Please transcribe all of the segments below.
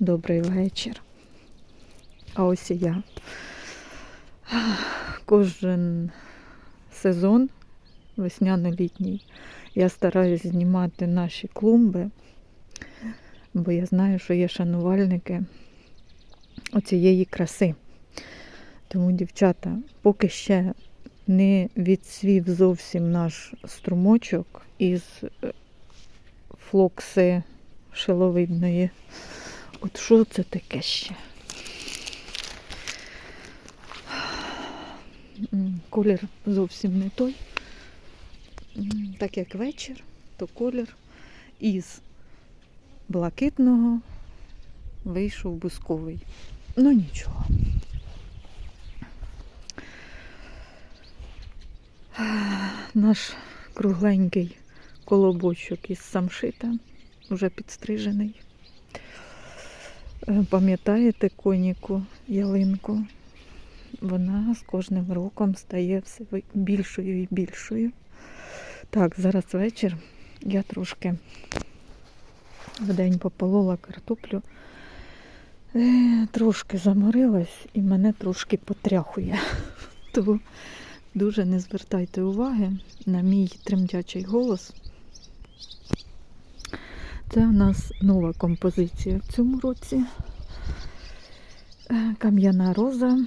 Добрий вечір. А ось і я. Кожен сезон весняно-літній я стараюсь знімати наші клумби, бо я знаю, що є шанувальники оцієї краси. Тому, дівчата, поки ще не відсвів зовсім наш струмочок із е, флокси шиловидної. От що це таке ще? Колір зовсім не той. Так як вечір, то колір із блакитного вийшов бусковий. Ну нічого. Наш кругленький колобочок із самшита, вже підстрижений. Е, Пам'ятаєте коніку ялинку? Вона з кожним роком стає все більшою і більшою. Так, зараз вечір. Я трошки в день пополола картоплю. Е, Трошки заморилась і мене трошки потряхує. Тому дуже не звертайте уваги на мій тремтячий голос. Це в нас нова композиція в цьому році. Е, Кам'яна роза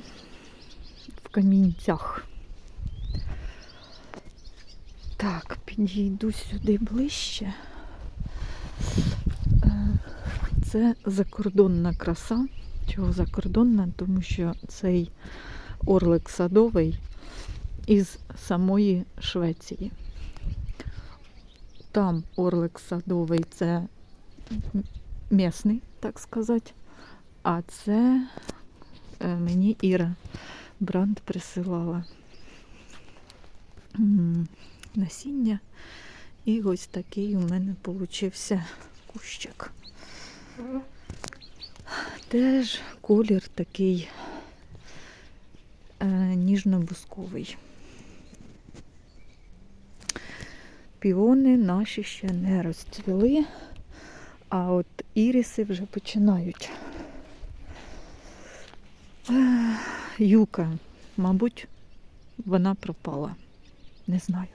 в камінцях. Так, підійду сюди ближче. Е, Це закордонна краса. Чого закордонна? Тому що цей орлик садовий із самої Швеції. Там орлик садовий це м'ясний, так сказати. А це е, мені Іра бранд присилала насіння. І ось такий у мене получився кущик. Теж колір такий е, ніжно-бусковий. Піони наші ще не розцвіли, а от іріси вже починають. Юка, мабуть, вона пропала. Не знаю.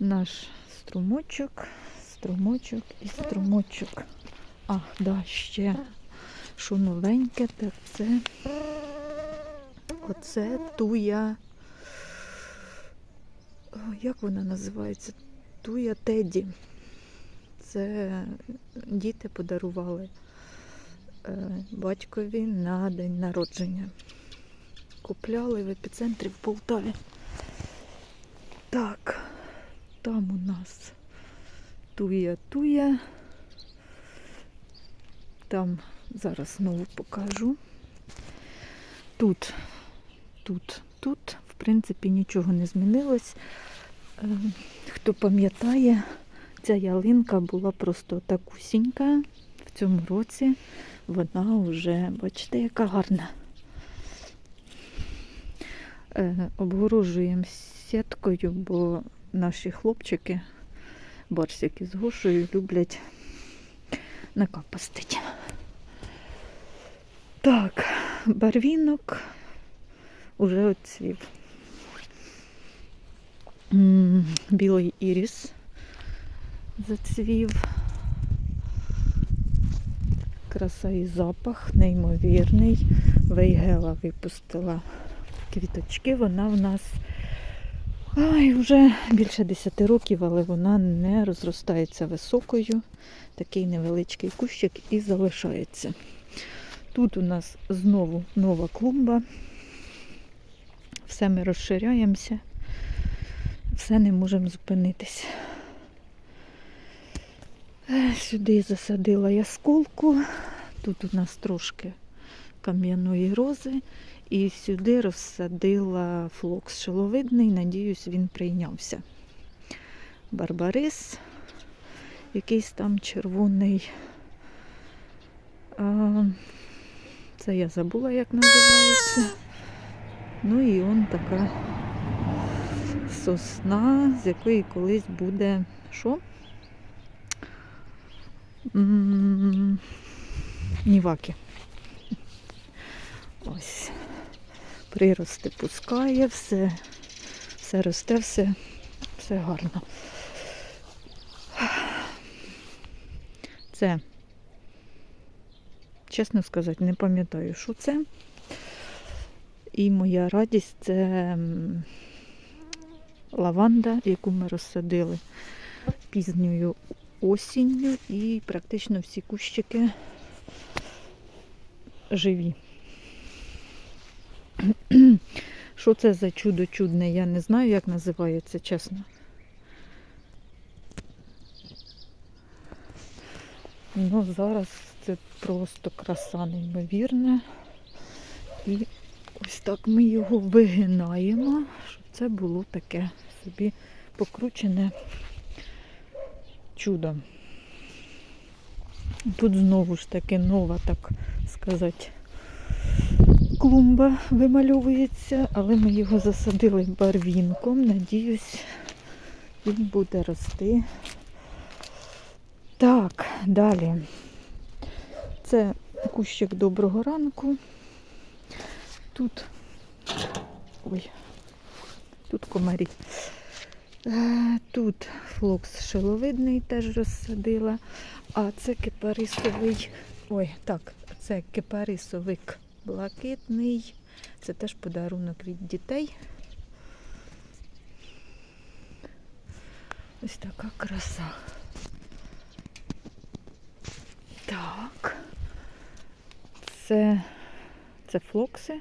Наш струмочок, струмочок і струмочок. Ах, да, ще що новеньке, так це оце туя. Як вона називається? Туя Теді. Це діти подарували е, батькові на день народження. Купляли в епіцентрі в Полтаві. Так, там у нас туя-туя. Там зараз знову покажу. Тут, тут, тут, в принципі, нічого не змінилось. Хто пам'ятає, ця ялинка була просто такусінька. В цьому році вона вже, бачите, яка гарна. Е, Обгорожуємо сіткою, бо наші хлопчики, барсики з гошею, люблять накапастить. Так, барвінок уже оцвів. Білий іріс зацвів. Краса і запах неймовірний. Вейгела випустила квіточки. Вона в нас ай, вже більше 10 років, але вона не розростається високою. Такий невеличкий кущик і залишається. Тут у нас знову нова клумба. Все ми розширяємося, все не можемо зупинитись. Е, Сюди засадила ясколку. Тут у нас трошки кам'яної рози. І сюди розсадила флокс шиловидний. Надіюсь, він прийнявся. Барбарис, якийсь там червоний. А, це я забула, як називається. Ну і он така сосна, з якої колись буде що? Ніваки. Ось. Прирости пускає, все, все росте, все, все гарно. Це, чесно сказати, не пам'ятаю, що це. І моя радість це лаванда, яку ми розсадили пізньою осінню, і практично всі кущики живі. Що це за чудо чудне, я не знаю, як називається, чесно. Ну, зараз це просто краса неймовірна. І ось так ми його вигинаємо, щоб це було таке собі покручене чудо. Тут знову ж таки нова, так сказати, клумба вимальовується, але ми його засадили барвінком. Надіюсь, він буде рости. Так, далі. Це кущик доброго ранку. Тут. Ой, тут комарі. Е, Тут флокс шиловидний теж розсадила. А це кипарисовий. Ой, так, це кипарисовик блакитний. Це теж подарунок від дітей. Ось така краса. Так. Це, це флокси,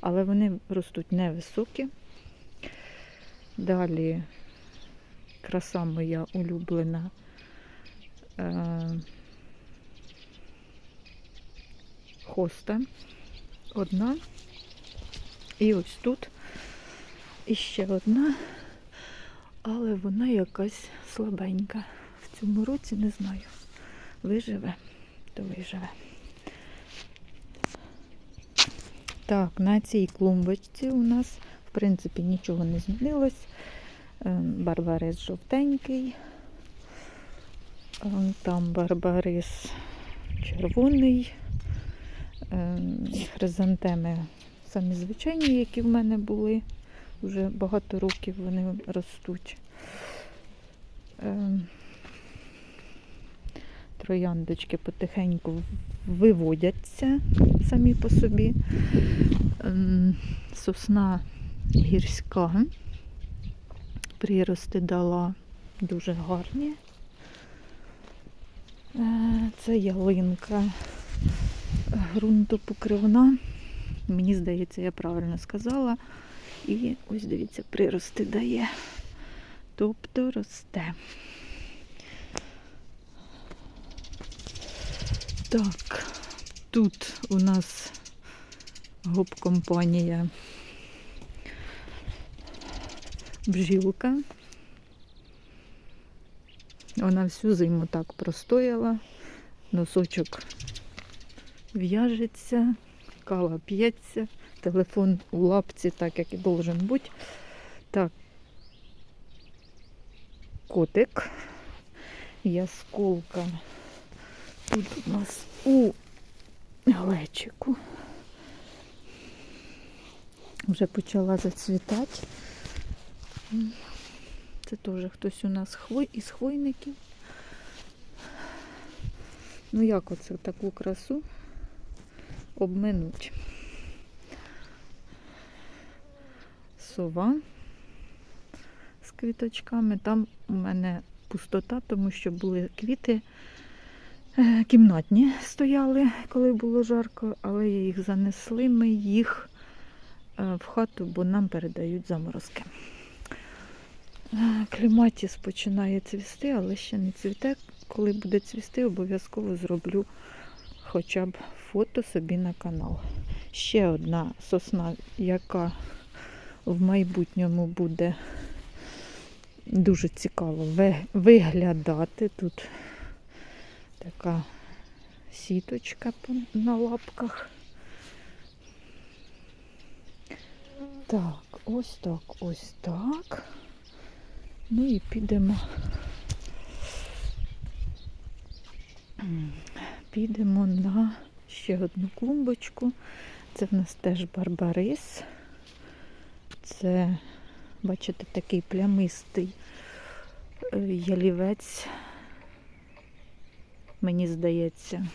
але вони ростуть невисокі. Далі краса моя улюблена. Е, хоста одна. І ось тут іще одна, але вона якась слабенька. В цьому році не знаю. Виживе, то виживе. Так, на цій клумбочці у нас, принципі, нічого не змінилось. Ем, Барбарис жовтенький. Ем, Там барбарис червоний. Ем, Хризантеми самі звичайні, які в мене були. Вже багато років вони ростуть. Трояндочки потихеньку виводяться самі по собі. Ем, Сосна гірська. Прирости дала дуже гарні. Е, Це ялинка ґрунтопокривна. Мені здається, я правильно сказала. І ось дивіться, прирости дає. Тобто росте. Так, тут у нас гоп-компанія бжілка. Вона всю зиму так простояла, носочок в'яжеться, кава п'ється, телефон у лапці, так як і должен бути. Так, котик, ясколка. Тут у нас у глечику. Вже почала зацвітати. Це теж хтось у нас хвой, із хвойників. Ну як оце таку красу обминуть? Сова з квіточками. Там у мене пустота, тому що були квіти е, кімнатні стояли, коли було жарко, але їх занесли, ми їх е, в хату, бо нам передають заморозки. Кліматіс починає цвісти, але ще не цвіте. Коли буде цвісти, обов'язково зроблю хоча б фото собі на канал. Ще одна сосна, яка в майбутньому буде дуже цікаво виглядати. Тут така сіточка на лапках. Так, ось так, ось так. Ну і підемо. підемо на ще одну клумбочку. Це в нас теж барбарис. Це, бачите, такий плямистий е, ялівець. Мені здається.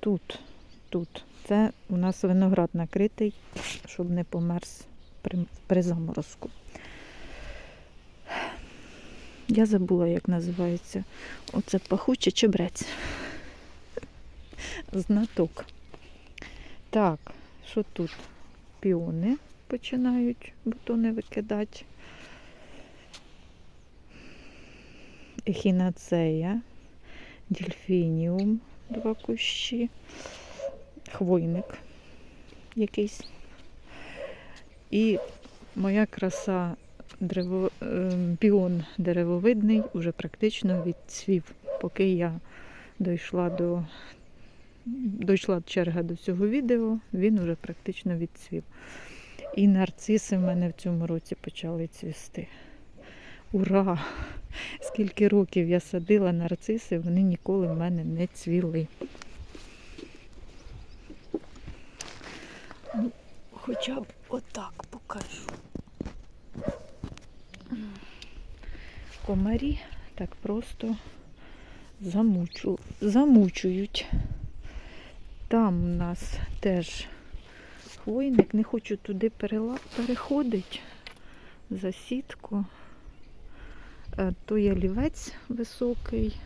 Тут, тут. Це у нас виноград накритий, щоб не померз при, при заморозку. Я забула, як називається. Оце пахучий чебрець. Знаток. Так, що тут? Піони починають бутони викидати. Ехінацея, дельфініум, два кущі, хвойник якийсь. І моя краса древо, е, піон деревовидний уже практично відцвів. Поки я дійшла до дійшла черга до цього відео, він уже практично відцвів. І нарциси в мене в цьому році почали цвісти. Ура! Скільки років я садила нарциси, вони ніколи в мене не цвіли. Хоча б отак покажу. Комарі так просто замучу, замучують. Там у нас теж хвойник, не хочу туди переходити за сітку. Е, То є лівець високий.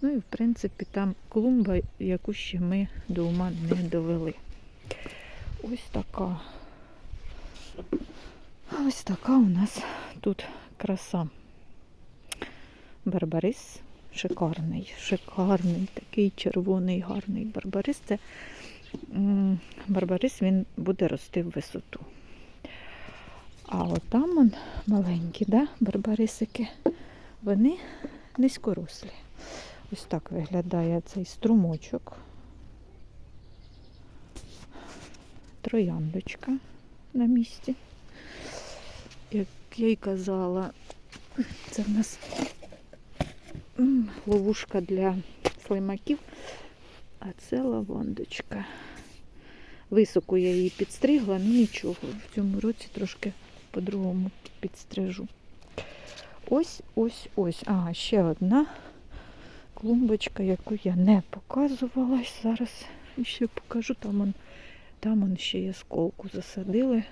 Ну і в принципі там клумба, яку ще ми до ума не довели. Ось така. Ось така у нас тут краса. Барбарис шикарний, шикарний, такий червоний, гарний барбарис. Це барбарис він буде рости в висоту. А от маленькі, да, барбарисики, вони низькорослі. Ось так виглядає цей струмочок. Трояндочка на місці. Як я й казала, це в нас ловушка для слимаків, а це лавандочка. Високо я її підстригла, ну нічого. В цьому році трошки по-другому підстрижу. Ось, ось, ось. Ага, ще одна клумбочка, яку я не показувала. Зараз ще покажу. Там он, там он ще ясколку засадили.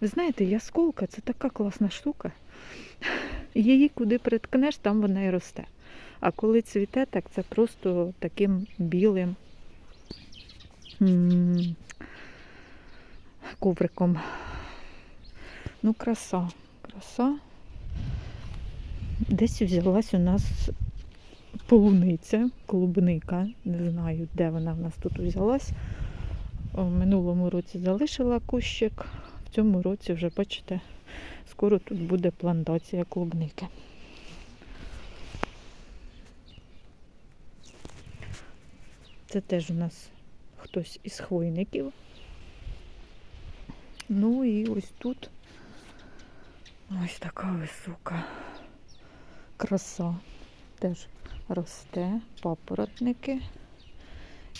Ви знаєте, ясколка це така класна штука. Її куди приткнеш, там вона і росте. А коли цвіте, так це просто таким білим ковриком. Ну, краса, краса. Десь взялась у нас полуниця, клубника. Не знаю, де вона в нас тут взялась. В минулому році залишила кущик. В цьому році вже, бачите, скоро тут буде плантація клубники. Це теж у нас хтось із хвойників. Ну і ось тут ось така висока краса. Теж росте папоротники.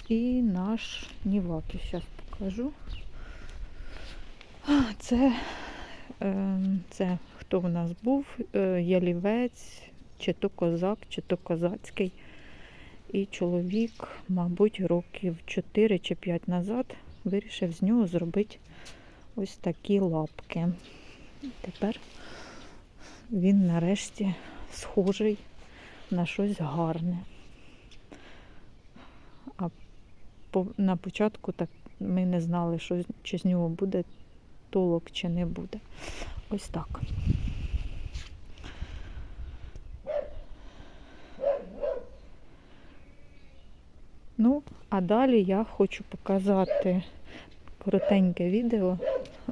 І наш ніваки. Зараз покажу. Це, е, це хто в нас був? Е, Ялівець, чи то козак, чи то козацький. І чоловік, мабуть, років 4 чи 5 назад вирішив з нього зробити ось такі лапки. Тепер він нарешті схожий на щось гарне. А по, на початку так ми не знали, що, чи з нього буде толок, чи не буде. Ось так. Ну, а далі я хочу показати коротеньке відео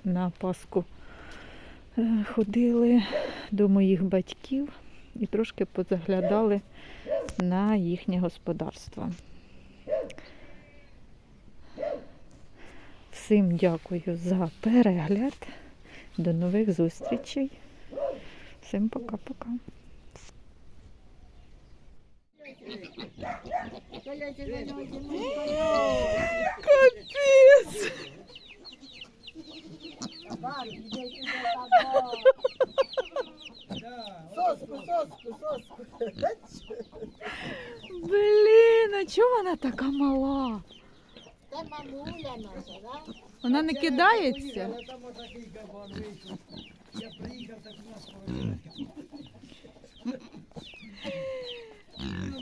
на Пасху. Е, Ходили до моїх батьків і трошки позаглядали на їхнє господарство. Всім дякую за перегляд. До нових зустрічей. Всім пока-пока. Капець! Соску, соску, соску. Блін, а чого вона така мала? Це мамуля наша, да? Вона не кидається? Я приїхав, так у нас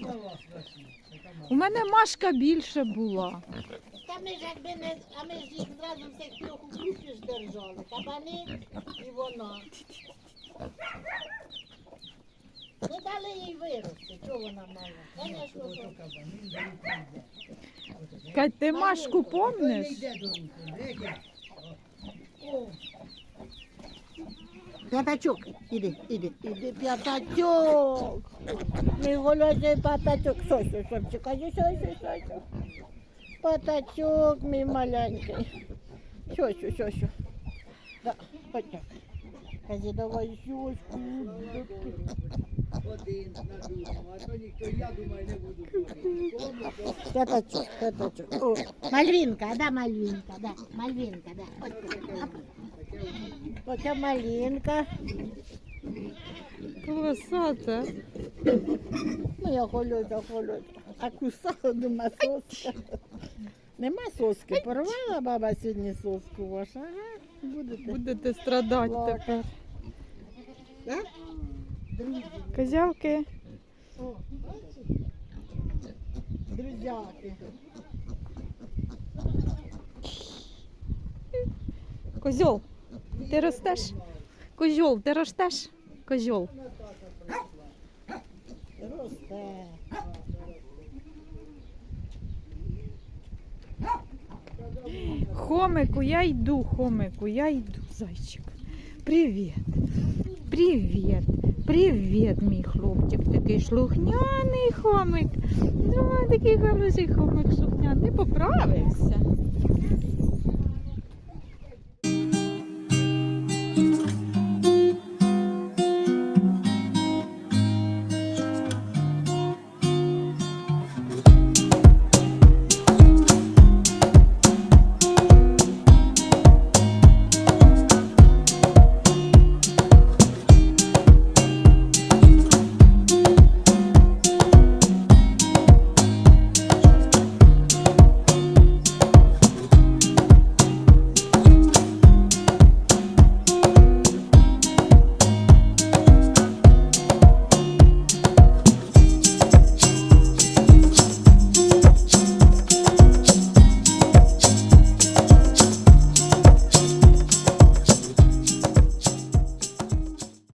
на вас. У мене Машка більше була. Та ми ж якби не, а ми ж їх зразу всіх трьох у групі ж держали. Кабани і вона. Не дали їй вирости, чого вона мала? Звісно, Ото що. кабан, він до рук не йде. Кать, ти Машку Той не помниш? йде до рук, Еге. О, П'ятачок, іди, іди, іди, п'ятачок. Мій голодний п'ятачок. Що, що, що, чекай, що, що, що, що. П'ятачок, мій маленький. Що, що, що, що. Да, потяг. Кажи, давай щочку. Один на душу, а то ніхто, я думаю, не буду ходити. Кому то П'ятачок, п'ятачок. О, Мальвінка, да, Мальвінка, да, Мальвінка, да. От, Оце Мальвінка. Красота. Ну, я холюся, холюся. А кусала нема соска. Нема соски. Порвала баба сьогодні соску вашу. Ага, будете. Будете страдати тепер. Да? Друзі. Козявки. О? Друзяки. Козьол, ти ростеш? Козьол, ти ростеш? Козьол. Росте. Хомику, я йду, хомику, я йду, зайчик. Привіт. Привіт. Привіт, мій хлопчик. Такий шлухняний хомик. Ну, такий хороший хомик шлухняний. Поправився.